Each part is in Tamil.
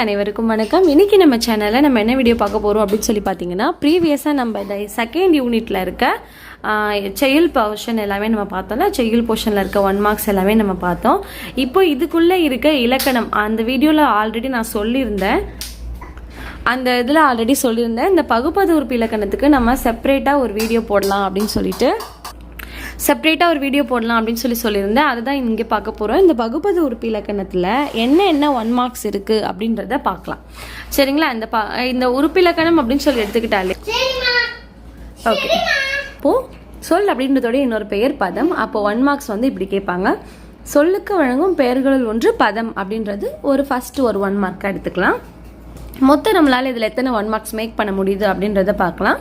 அனைவருக்கும் வணக்கம். இன்னைக்கு நம்ம சேனலில் நம்ம என்ன வீடியோ பார்க்க போகிறோம் அப்படின்னு சொல்லி பார்த்தீங்கன்னா ப்ரீவியஸாக நம்ம இந்த செகண்ட் யூனிட்டில் இருக்க செயல் போர்ஷன் எல்லாமே நம்ம பார்த்தோம்ல. செயல் போர்ஷனில் இருக்க ஒன் மார்க்ஸ் எல்லாமே நம்ம பார்த்தோம். இப்போ இதுக்குள்ளே இருக்க இலக்கணம் அந்த வீடியோவில் ஆல்ரெடி நான் சொல்லியிருந்தேன். அந்த இதில் ஆல்ரெடி சொல்லியிருந்தேன். இந்த பகுப்பது உறுப்பு இலக்கணத்துக்கு நம்ம செப்பரேட்டாக ஒரு வீடியோ போடலாம் அப்படின்னு சொல்லிட்டு செப்பரேட்டாக ஒரு வீடியோ போடலாம் அப்படின்னு சொல்லி சொல்லியிருந்தேன். அதுதான் இங்கே பார்க்க போகிறோம் இந்த பகுப்பது உறுப்பு இலக்கணத்தில் என்ன என்ன ஒன் மார்க்ஸ் இருக்குது அப்படின்றத பார்க்கலாம். சரிங்களா? இந்த ப இந்த உறுப்பு இலக்கணம் அப்படின்னு சொல்லி எடுத்துக்கிட்டாலே. ஓகே இப்போ சொல் அப்படின்றதோட இன்னொரு பெயர் பதம். அப்போ ஒன் மார்க்ஸ் வந்து இப்படி கேட்பாங்க. சொல்லுக்கு வழங்கும் பெயர்களில் ஒன்று பதம் அப்படின்றது ஒரு ஃபர்ஸ்ட் ஒரு ஒன் மார்க்காக எடுத்துக்கலாம். மொத்தம் நம்மளால் இதில் எத்தனை ஒன் மார்க்ஸ் மேக் பண்ண முடியுது அப்படின்றத பார்க்கலாம்.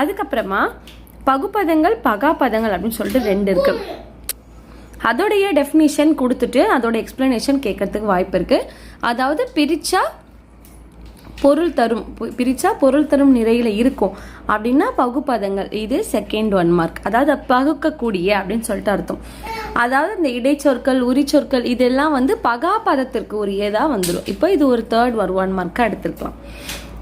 அதுக்கப்புறமா பகுப்பதங்கள் பகாபதங்கள் அப்படின்னு சொல்லிட்டு ரெண்டு இருக்கு. அதோடைய டெஃபினிஷன் கொடுத்துட்டு அதோட எக்ஸ்பிளனேஷன் கேட்கறதுக்கு வாய்ப்பு இருக்கு. அதாவது பிரிச்சா பொருள் தரும் பு- பிரிச்சா பொருள் தரும் நிறையில் இருக்கும். அப்படின்னா பகுப்பதங்கள் இது செகண்ட் ஒன் மார்க் அதாவது பகுக்கக்கூடிய அப்படின்னு சொல்லிட்டு அர்த்தம். அதாவது இந்த இடைச்சொற்கள் உரிச்சொற்கள் இதெல்லாம் வந்து பகாபதத்திற்கு உரியதாக வந்துடும் இப்போ இது ஒரு தேர்ட் ஒரு ஒன் மார்க்காக எடுத்திருக்கலாம்.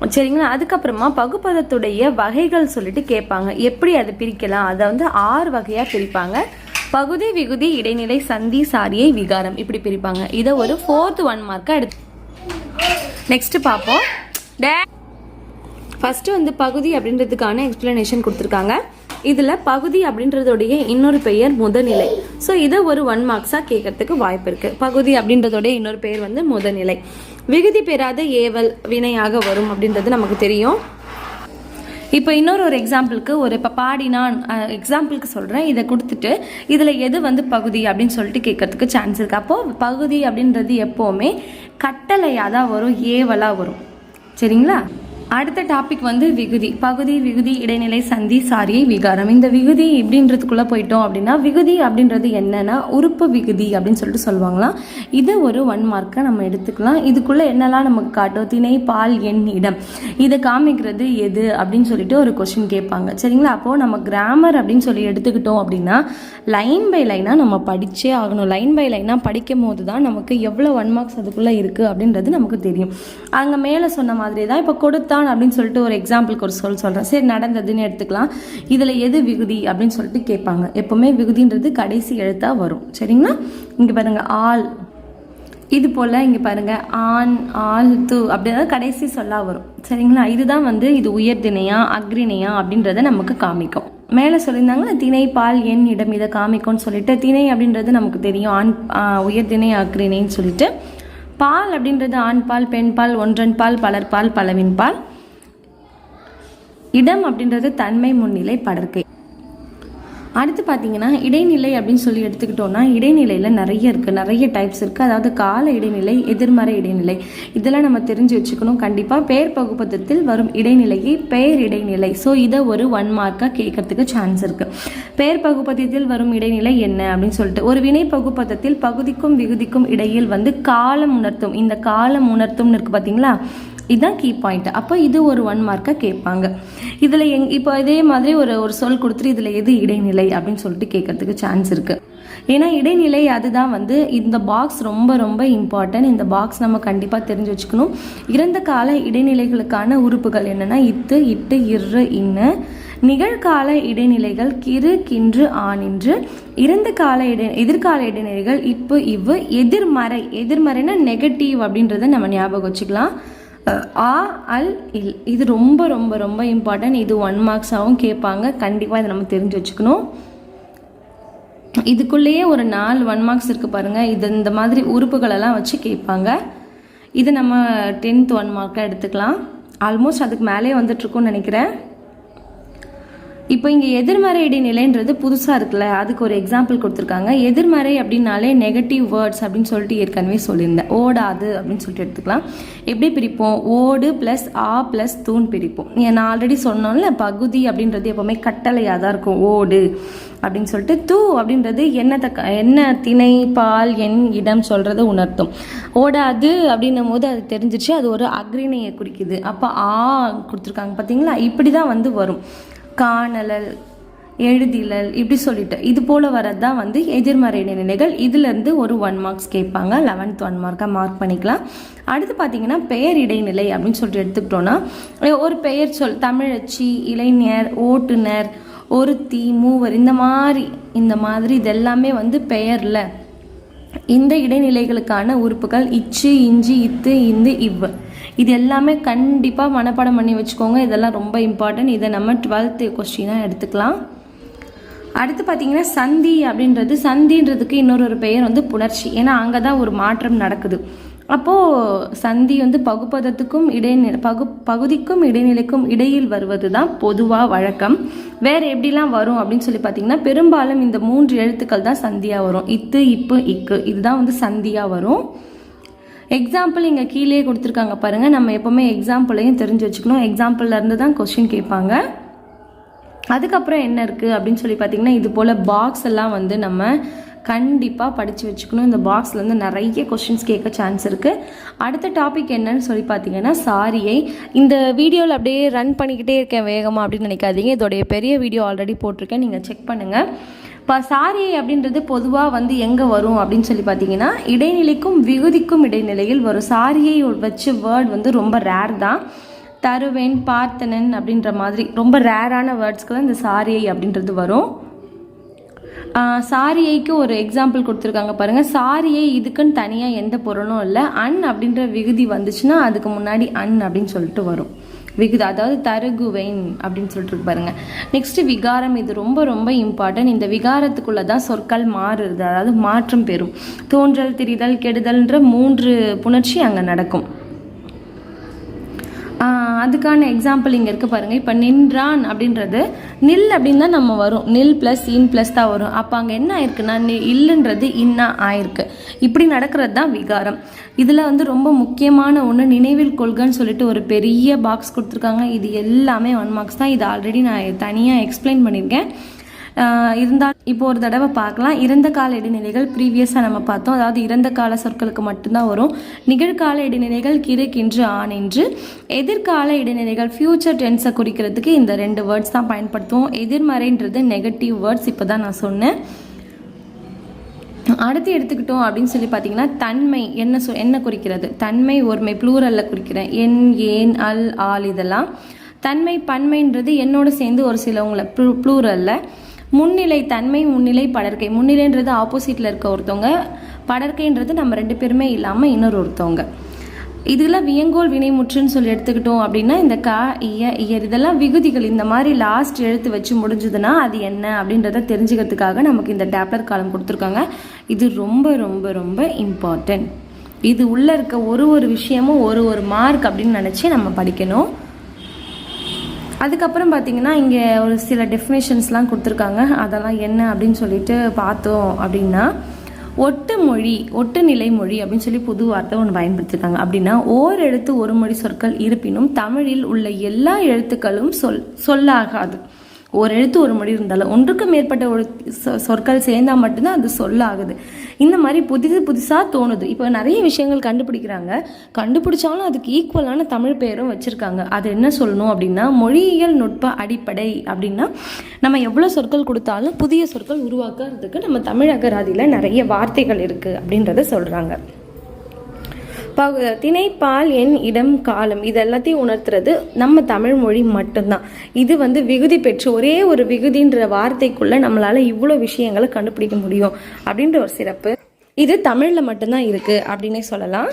சரிங்களா? அதுக்கப்புறமா பகுப்பதத்துடைய வகைகள் சொல்லிட்டு கேட்பாங்க. எப்படி அதை பிரிக்கலாம்? அதை வந்து ஆறு வகையாக பிரிப்பாங்க. பகுதி விகுதி இடைநிலை சந்தி சாரியை விகாரம் இப்படி பிரிப்பாங்க. இதை ஒரு ஃபோர்த் ஒன் மார்க்காக எடுத்து நெக்ஸ்ட் பார்ப்போம். டே ஃபர்ஸ்ட் வந்து பகுதி அப்படின்றதுக்கான எக்ஸ்பிளனேஷன் கொடுத்துருக்காங்க. இதில் பகுதி அப்படின்றதோடைய இன்னொரு பெயர் முதநிலை. ஸோ இதை ஒரு ஒன் மார்க்ஸாக கேட்கறதுக்கு வாய்ப்பு இருக்கு. பகுதி அப்படின்றதோடைய இன்னொரு பெயர் வந்து முதநிலை. விகுதி பெறாத ஏவல் வினையாக வரும் அப்படின்றது நமக்கு தெரியும். இப்போ இன்னொரு ஒரு எக்ஸாம்பிளுக்கு ஒரு இப்போ பாடினான் எக்ஸாம்பிளுக்கு சொல்கிறேன் இதை கொடுத்துட்டு இதில் எது வந்து பகுதி அப்படின்னு சொல்லிட்டு கேட்கறதுக்கு சான்ஸ் இருக்குது அப்போது பகுதி அப்படின்றது எப்போவுமே கட்டளையாக தான் வரும் ஏவலாக வரும். சரிங்களா? அடுத்த டாபிக் வந்து விகுதி. பகுதி விகுதி இடைநிலை சந்தி சாரியை விகாரம். இந்த விகுதி இப்படின்றதுக்குள்ளே போயிட்டோம் அப்படின்னா விகுதி அப்படின்றது என்னென்னா உறுப்பு விகுதி அப்படின்னு சொல்லிட்டு சொல்லுவாங்களாம். இதை ஒரு ஒன் மார்க்கை நம்ம எடுத்துக்கலாம். இதுக்குள்ளே என்னெல்லாம் நமக்கு காட்டும்? திணை பால் எண் இடம். இதை காமிக்கிறது எது அப்படின்னு சொல்லிட்டு ஒரு கொஷின் கேட்பாங்க. சரிங்களா? அப்போது நம்ம கிராமர் அப்படின்னு சொல்லி எடுத்துக்கிட்டோம் அப்படின்னா லைன் பை லைனாக நம்ம படித்தே ஆகணும். லைன் பை லைனாக படிக்கும் போது தான் நமக்கு எவ்வளோ ஒன் மார்க்ஸ் அதுக்குள்ளே இருக்குது அப்படின்றது நமக்கு தெரியும். அங்கே மேலே சொன்ன மாதிரி தான் இப்போ கொடுத்தான் அப்படின்னு சொல்லிட்டு ஒரு எக்ஸாம்பிளுக்கு ஒரு சொல் சொல்கிறேன் சரி நடந்ததுன்னு எடுத்துக்கலாம். இதில் எது விகுதி அப்படின்னு சொல்லிட்டு கேட்பாங்க. எப்போவுமே விகுதின்றது கடைசி எழுத்தாக வரும். சரிங்களா? இங்கே பாருங்கள் ஆள். இது போல் இங்கே பாருங்கள் ஆண் ஆள் து அப்படின்னா கடைசி சொல்லா வரும். சரிங்களா? இதுதான் வந்து இது உயர்திணையா அக்ரிணையா அப்படின்றத நமக்கு காமிக்கும். மேலே சொல்லியிருந்தாங்க திணை பால் எண் இடம் இதை காமிக்கும்னு சொல்லிட்டு திணை அப்படின்றது நமக்கு தெரியும். ஆண் உயர்திணை அக்ரிணைன்னு சொல்லிட்டு. பால் அப்படின்றது ஆண் பால் பெண் பால் ஒன்றன் பால் பலர் பால் பலவின் பால். இடம் அப்படின்றது தன்மை முன்னிலை படர்க்கை அடுத்து பார்த்தீங்கன்னா இடைநிலை அப்படின்னு சொல்லி எடுத்துக்கிட்டோம்னா இடைநிலையில் நிறைய இருக்குது நிறைய டைப்ஸ் இருக்குது அதாவது கால இடைநிலை எதிர்மறை இடைநிலை. இதெல்லாம் நம்ம தெரிஞ்சு வச்சுக்கணும். கண்டிப்பாக பெயர் பகுப்பதத்தில் வரும் இடைநிலையை பெயர் இடைநிலை. ஸோ இதை ஒரு ஒன் மார்க்காக கேட்கறதுக்கு சான்ஸ் இருக்குது பெயர் பகுப்பதத்தில் வரும் இடைநிலை என்ன அப்படின்னு சொல்லிட்டு ஒரு வினை பகுப்பதத்தில் பகுதிக்கும் விகுதிக்கும் இடையில் வந்து காலம் உணர்த்தும். இந்த காலம் உணர்த்தும்னு இருக்குது பார்த்தீங்களா இதுதான் கீ பாயிண்ட் அப்போ இது ஒரு ஒன் மார்க்காக கேட்பாங்க. இதில் எங் இப்போ இதே மாதிரி ஒரு ஒரு சொல் கொடுத்துட்டு இதில் எது இடைநிலை அப்படின்னு சொல்லிட்டு கேட்கறதுக்கு சான்ஸ் இருக்குது ஏன்னா இடைநிலை அதுதான் வந்து இந்த பாக்ஸ் ரொம்ப ரொம்ப இம்பார்ட்டன்ட் இந்த பாக்ஸ் நம்ம கண்டிப்பாக தெரிஞ்சு வச்சுக்கணும். இறந்த கால இடைநிலைகளுக்கான உறுப்புகள் என்னென்னா இத்து இட்டு இரு இன்னு. நிகழ்கால இடைநிலைகள் கிறு கின்று ஆனின்று இறந்த கால இடை எதிர்கால இடைநிலைகள் இப்பு இவ்வு. எதிர்மறை எதிர்மறைனா நெகட்டிவ் அப்படின்றத நம்ம ஞாபகம் வச்சுக்கலாம். ஆ அல் இல். இது ரொம்ப ரொம்ப ரொம்ப இம்பார்ட்டன்ட் இது ஒன் மார்க்ஸாகவும் கேட்பாங்க. கண்டிப்பாக இதை நம்ம தெரிஞ்சு வச்சுக்கணும். இதுக்குள்ளேயே ஒரு நாலு ஒன் மார்க்ஸ் இருக்குது பாருங்கள் இது இந்த மாதிரி உறுப்புகளெல்லாம் வச்சு கேட்பாங்க. இது நம்ம டென்த் ஒன் மார்க்காக எடுத்துக்கலாம். ஆல்மோஸ்ட் அதுக்கு மேலே வந்துட்டுருக்கோன்னு நினைக்கிறேன். இப்போ இங்கே எதிர்மறை இடைநிலைன்றது புதுசாக இருக்குல்ல அதுக்கு ஒரு எக்ஸாம்பிள் கொடுத்துருக்காங்க. எதிர்மறை அப்படின்னாலே நெகட்டிவ் வேர்ட்ஸ் அப்படின்னு சொல்லிட்டு ஏற்கனவே சொல்லியிருந்தேன். ஓடாது அப்படின்னு சொல்லிட்டு எடுத்துக்கலாம். எப்படி பிரிப்போம்? ஓடு ப்ளஸ் ஆ ப்ளஸ் தூண் பிரிப்போம். நான் ஆல்ரெடி சொன்னோம்ல பகுதி அப்படின்றது எப்போவுமே கட்டளையாக தான் இருக்கும். ஓடு அப்படின்னு சொல்லிட்டு தூ அப்படின்றது என்னத்தை என்ன திணை பால் எண் இடம் சொல்கிறத உணர்த்தும். ஓடாது அப்படின்னும் போது அது தெரிஞ்சிச்சு அது ஒரு அக்ரிணையை குறிக்குது. அப்போ ஆ கொடுத்துருக்காங்க பார்த்தீங்களா? இப்படி தான் வந்து வரும். காணலல் எழுதிலல் இப்படி சொல்லிட்டு. இது போல் வரது தான் வந்து எதிர்மறை நிலைகள். இதுலேருந்து ஒரு ஒன் மார்க்ஸ் கேட்பாங்க. லெவன்த் ஒன் மார்க்காக மார்க் பண்ணிக்கலாம். அடுத்து பார்த்தீங்கன்னா பெயர் இடைநிலை அப்படின்னு சொல்லிட்டு எடுத்துக்கிட்டோன்னா ஒரு பெயர் சொல் தமிழச்சி இளைஞர் ஓட்டுநர் ஒருத்தி மூவர் இந்த மாதிரி இந்த மாதிரி இதெல்லாமே வந்து பெயரில். இந்த இடைநிலைகளுக்கான உறுப்புகள் இச்சு இஞ்சி இத்து இந்து இவ்வு. இது எல்லாமே கண்டிப்பாக மனப்பாடம் பண்ணி வச்சுக்கோங்க. இதெல்லாம் ரொம்ப இம்பார்ட்டன்ட் இதை நம்ம டுவெல்த்து கொஸ்டினாக எடுத்துக்கலாம். அடுத்து பார்த்தீங்கன்னா சந்தி அப்படின்றது. சந்தின்றதுக்கு இன்னொரு ஒரு பெயர் வந்து புணர்ச்சி. ஏன்னா அங்கே தான் ஒரு மாற்றம் நடக்குது. அப்போது சந்தி வந்து பகுப்பதத்துக்கும் இடைநிலை பகு பகுதிக்கும் இடைநிலைக்கும் இடையில் வருவது தான் பொதுவாக வழக்கம். வேறு எப்படிலாம் வரும் அப்படின்னு சொல்லி பார்த்தீங்கன்னா பெரும்பாலும் இந்த மூன்று எழுத்துக்கள் தான் சந்தியாக வரும். இத்து இப்பு இக்கு. இதுதான் வந்து சந்தியாக வரும். எக்ஸாம்பிள் இங்கே கீழே கொடுத்துருக்காங்க பாருங்கள் நம்ம எப்போவுமே எக்ஸாம்பிளையும் தெரிஞ்சு வச்சுக்கணும். எக்ஸாம்பிள்லேருந்து தான் கொஸ்டின் கேட்பாங்க. அதுக்கப்புறம் என்ன இருக்குது அப்படின்னு சொல்லி பார்த்தீங்கன்னா இது போல் பாக்ஸ் எல்லாம் வந்து நம்ம கண்டிப்பாக படித்து வச்சுக்கணும். இந்த பாக்ஸ்லேருந்து நிறைய கொஷின்ஸ் கேட்க சான்ஸ் இருக்குது அடுத்த டாபிக் என்னன்னு சொல்லி பார்த்தீங்கன்னா சாரியை இந்த வீடியோவில் அப்படியே ரன் பண்ணிக்கிட்டே இருக்கேன் வேகமாக அப்படின்னு நினைக்காதீங்க. இதோடைய பெரிய வீடியோ ஆல்ரெடி போட்டிருக்கேன். நீங்கள் செக் பண்ணுங்கள் இப்போ சாரியை அப்படின்றது பொதுவாக வந்து எங்கே வரும் அப்படின்னு சொல்லி பார்த்தீங்கன்னா இடைநிலைக்கும் விகுதிக்கும் இடைநிலையில் வரும் சாரியை வச்சு வேர்ட் வந்து ரொம்ப ரேர் தான். தருவேன் பார்த்தனன் அப்படின்ற மாதிரி ரொம்ப ரேரான வேர்ட்ஸ்க்கு தான் இந்த சாரியை அப்படின்றது வரும். சாரியைக்கு ஒரு எக்ஸாம்பிள் கொடுத்துருக்காங்க பாருங்கள் சாரியை இதுக்குன்னு தனியாக எந்த பொருளும் இல்லை. அன் அப்படின்ற விகுதி வந்துச்சுன்னா அதுக்கு முன்னாடி அன் அப்படின்னு சொல்லிட்டு வரும். விகுத அதாவது தருகுவேன் அப்படின்னு சொல்லிட்டு பாருங்க. நெக்ஸ்ட் விகாரம் இது ரொம்ப ரொம்ப இம்பார்ட்டன்ட் இந்த விகாரத்துக்குள்ள தான் சொற்கள் மாறுறது அதாவது மாற்றம் பெறும். தோன்றல் திரிதல் கெடுதல்ன்ற மூன்று புணர்ச்சி அங்கே நடக்கும். அதுக்கான எக்ஸாம்பிள் இங்கே இருக்குது பாருங்கள் இப்போ நின்றான் அப்படின்றது நில் அப்படின்னு தான் நம்ம வரும். நில் ப்ளஸ் இன் ப்ளஸ் தான் வரும். அப்போ அங்கே என்ன ஆயிருக்குன்னா நி இல்லைன்றது இன்னா ஆயிருக்கு. இப்படி நடக்கிறது தான் விகாரம். இதில் வந்து ரொம்ப முக்கியமான ஒன்று நினைவில் கொள்கைன்னு சொல்லிட்டு ஒரு பெரிய பாக்ஸ் கொடுத்துருக்காங்க. இது எல்லாமே ஒன் மார்க்ஸ் தான். இது ஆல்ரெடி நான் தனியாக எக்ஸ்பிளைன் பண்ணியிருக்கேன். இருந்தால் இப்போ ஒரு தடவை பார்க்கலாம். இறந்த கால இடைநிலைகள் ப்ரீவியஸாக நம்ம பார்த்தோம். அதாவது இறந்த கால சொற்களுக்கு மட்டும்தான் வரும். நிகழ்கால இடைநிலைகள் கிறு கின்று எதிர்கால இடைநிலைகள் ஃப்யூச்சர் டென்ஸை குறிக்கிறதுக்கு இந்த ரெண்டு வேர்ட்ஸ் தான் பயன்படுத்துவோம். எதிர்மறைன்றது நெகட்டிவ் வேர்ட்ஸ் இப்போ தான் நான் சொன்னேன். அடுத்து எடுத்துக்கிட்டோம் அப்படின்னு சொல்லி பார்த்தீங்கன்னா தன்மை என்ன சொ என்ன குறிக்கிறது? தன்மை ஒருமை ப்ளூரலில் குறிக்கிறேன். என் ஏன் அல் ஆல் இதெல்லாம். தன்மை பன்மைன்றது என்னோட சேர்ந்து ஒரு சிலவங்களை ப்ளூ ப்ளூரலில் முன்னிலை தன்மை முன்னிலை படர்க்கை முன்னிலைன்றது ஆப்போசிட்டில் இருக்க ஒருத்தவங்க படர்க்கைன்றது நம்ம ரெண்டு பேருமே இல்லாமல் இன்னொரு ஒருத்தவங்க. இதில் வியங்கோல் வினைமுற்றுன்னு சொல்லி எடுத்துக்கிட்டோம் அப்படின்னா இந்த கா இய இயர் இதெல்லாம் விகுதிகள். இந்த மாதிரி லாஸ்ட் எழுத்து வச்சு முடிஞ்சதுன்னா அது என்ன அப்படின்றத தெரிஞ்சுக்கிறதுக்காக நமக்கு இந்த டேப்லர் காலம் கொடுத்துருக்காங்க. இது ரொம்ப ரொம்ப ரொம்ப இம்பார்ட்டன்ட் இது உள்ளே இருக்க ஒரு ஒரு விஷயமும் ஒரு ஒரு மார்க் அப்படின்னு நினச்சி நம்ம படிக்கணும். அதுக்கப்புறம் பார்த்தீங்கன்னா இங்கே ஒரு சில டெஃபினேஷன்ஸ்லாம் கொடுத்துருக்காங்க. அதெல்லாம் என்ன அப்படின்னு சொல்லிட்டு பார்த்தோம் அப்படின்னா ஒட்டு மொழி ஒட்டு நிலை மொழி அப்படின்னு சொல்லி புது வார்த்தை ஒன்று பயன்படுத்திருக்காங்க. அப்படின்னா ஓர் எழுத்து ஒரு மொழி சொற்கள் இருப்பினும் தமிழில் உள்ள எல்லா எழுத்துக்களும் சொல் சொல்லாகாது. ஒரு எழுத்து ஒரு மொழி இருந்தாலும் ஒன்றுக்கு மேற்பட்ட ஒரு சொ- சொற்கள் சேர்ந்தால் மட்டும்தான் அது சொல்லாகுது. இந்த மாதிரி புதுசு புதுசாக தோணுது. இப்போ நிறைய விஷயங்கள் கண்டுபிடிக்கிறாங்க. கண்டுபிடிச்சாலும் அதுக்கு ஈக்குவலான தமிழ் பெயரும் வச்சுருக்காங்க. அது என்ன சொல்லணும் அப்படின்னா மொழியியல் நுட்ப அடிப்படை அப்படின்னா நம்ம எவ்வளோ சொற்கள் கொடுத்தாலும் புதிய சொற்கள் உருவாக்குறதுக்கு நம்ம தமிழ் அகராதியில் நிறைய வார்த்தைகள் இருக்குது அப்படின்றத சொல்கிறாங்க பகு திணைப்பால் எண் இடம் காலம். இது எல்லாத்தையும் உணர்த்துறது நம்ம தமிழ் மொழி மட்டும்தான். இது வந்து விகுதி பெற்று ஒரே ஒரு விகுதின்ற வார்த்தைக்குள்ள நம்மளால இவ்வளோ விஷயங்களை கண்டுபிடிக்க முடியும். அப்படின்ற ஒரு சிறப்பு. இது தமிழில் மட்டும்தான் இருக்குது அப்படின்னே சொல்லலாம்.